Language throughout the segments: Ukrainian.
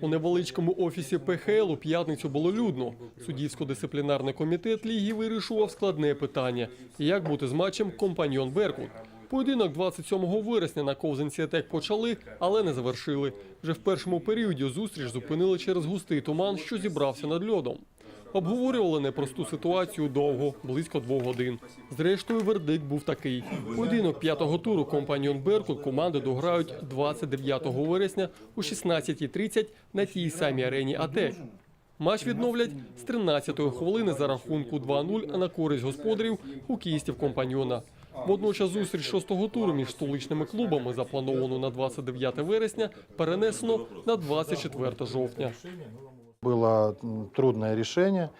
У невеличкому офісі ПХЛ у п'ятницю було людно. Суддівсько-дисциплінарний комітет ліги вирішував складне питання: як бути з матчем компаньйон Беркут. Поєдинок 27 вересня на ковзанці АТЕК почали, але не завершили. Вже в першому періоді зустріч зупинили через густий туман, що зібрався над льодом. Обговорювали непросту ситуацію довго, близько двох годин. Зрештою, вердикт був такий: поєдинок п'ятого туру компаньйон Беркут команди дограють 29 вересня о 16.30 на тій самій арені АТЕК. Матч відновлять з 13-ї хвилини за рахунку 2-0 на користь господарів хокеїстів компаньйона. Водночас зустріч шостого туру між столичними клубами, заплановану на 29 вересня, перенесено на 24 жовтня. Было трудное решение,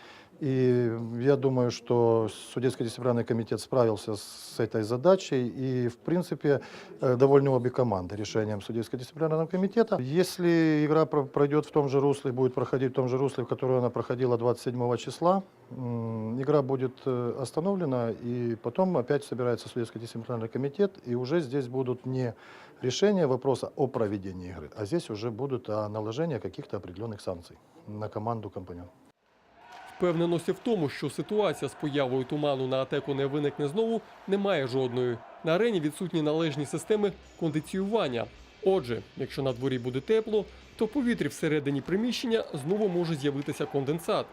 и я думаю, что судейско дисциплинарный комитет справился с этой задачей, и, в принципе, э, довольны обе команды решением судейско дисциплинарного комитета. Если игра про- пройдет в том же русле, будет проходить в том же русле, в котором она проходила 27 числа, игра будет э, остановлена, и потом опять собирается судейско дисциплинарный комитет, и уже здесь будут не решения вопроса о проведении игры, а здесь уже будут о наложении каких-то определенных санкций на команду компаньон. Впевненості в тому, що ситуація з появою туману на атеку не виникне знову, немає жодної. На арені відсутні належні системи кондиціювання. Отже, якщо на дворі буде тепло, то повітрі всередині приміщення знову може з'явитися конденсат.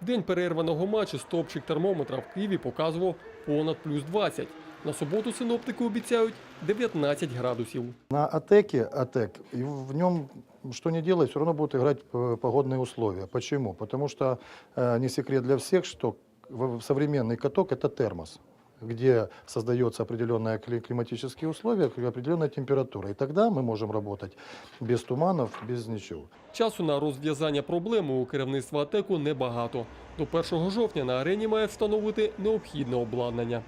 День перерваного матчу стопчик термометра в Києві показував понад плюс 20. На суботу синоптики обіцяють 19 градусів. На АТЭКе АТЭК, и в нем что ни делай, все равно будут играть э, погодные условия. Почему? Потому что э, не секрет для всех, что в- современный каток это термос где создаются определенные кли- климатические условия, определенная температура. И тогда мы можем работать без туманов, без ничего. Часу на розв'язання проблеми у керівництва АТЕКу небагато. До 1 жовтня на арені має встановити необхідне обладнання.